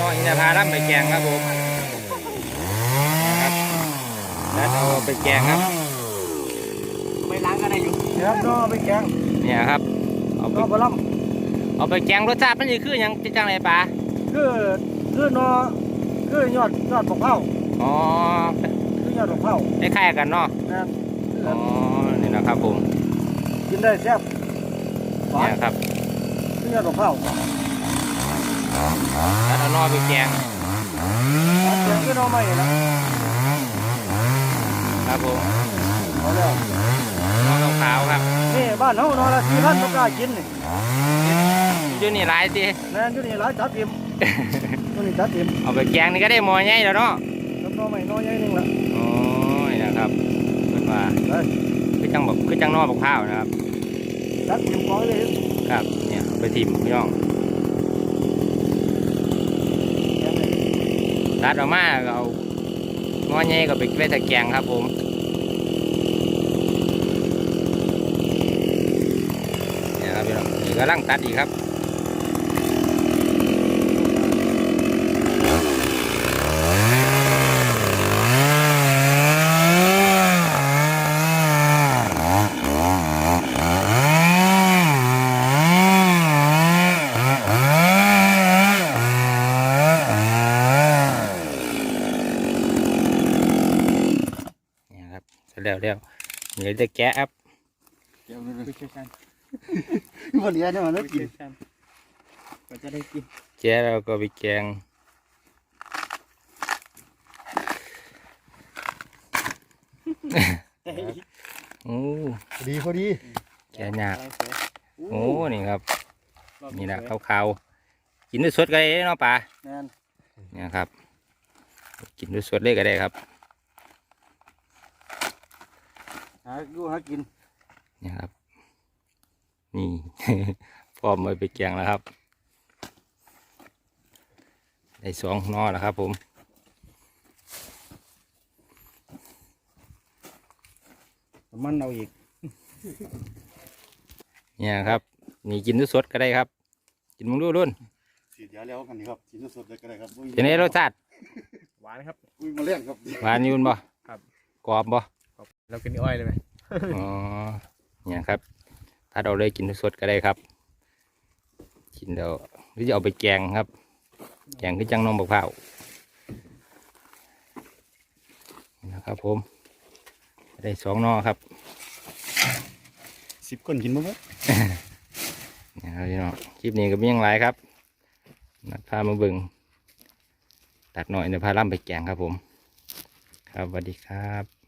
นาะอินทผลัมไปแกงครับผมครับแล้วเอาไปแกงครับไปล้างกันได้อยู่ครับเนาะไปแกงเนี่ยครับเอาไปกรล่ำเอาไปแกงรสชาติมันจะคือยังจะจังไรปะคือคือนาะคือยอดยอดขกเข่าอ๋อคือยอดของเผาคล้ายกันเนาะครับอ๋อนี่นะครับผมกินได้แซ่บเนี่ยครับคือยอดของเผา แล้วเอานอไปแกงแกงคือนอใหม่นะครับผมเอาแล้วนอขาวๆครับนี่บ้านเฮานอละสี่พันก็กล้ากินนี่อยู่นี่หลายสิแม่นอยู่นี่หลายจัดอิ่มตัวนี้จัดอิ่มเอาไปแกงนี่ก็ได้หมอใหญ่แล้วเนาะแล้วนอใหม่นอใหญ่หนึงละโอ้ยนะครับเป็นว่าไปคือจังแบบคือจังนอบักพร้าวนะครับจัดอิ่มของเลยครับเนี่ยเอาไปทิมพี่น้อง แกงเลย ตัดออกมาเราหม้อใหญ่ก็ไปไว้ตะแกงครับผมเนี่ยครับพี่น้องนี่ก็ลังตัดอีกครับ เนี่ยครับเสร็จ แล้วแล้วเหลือแต่แกะครับเดี๋ยวไปเชื่อกันวันนี้เนี่ยมันไปได้กิเชื่นอกันก็จะได้กินแกะเราก็ไปแกงโอ้พอดีพอดีแกะยากโอ้นี่ครับนี่นะขาวๆกินด้วยสดก็ได้เนาะป่าแม่นเนี่ยครับ กินด้วยสดเลยก็ได้ครับ หาดูหากินเนี่ยครับ นี่ พร้อมเอาไปแกงแล้วครับ ได้สองหนอแล้วครับ ผม มันเอาอีก เนี่ยครับนี่กินด้วยสดก็ได้ครับ กินมึงดูรุ่นสีดยาแล้วกันนี่ครับสีสดๆเลยก็ได้ครับอุ้ยเป็นไงรสชาติหวานครับอุ้ยมาเลี้ยงครับหวานอยืนบ่ครับกรอบบ่ เรากินอ้อยเลยไหมอ๋อเนี่ยครับ ถ้าเราเลยกินด้วยสดก็ได้ครับ กินเดี๋ยวหรือจะเอาไปแกงครับ แกงคือจังน้องบักเผาวนี่นะครับผม ได้สองหนอครับสิบคนกินมั้งครับนี่ครับพี่น้องคลิปนี้ก็มีอย่างไรครับนัดพามาเบิ่งตัดหน่อยเดี๋ยวพาล่ำไปแกงครับผม ครับสวัสดีครับ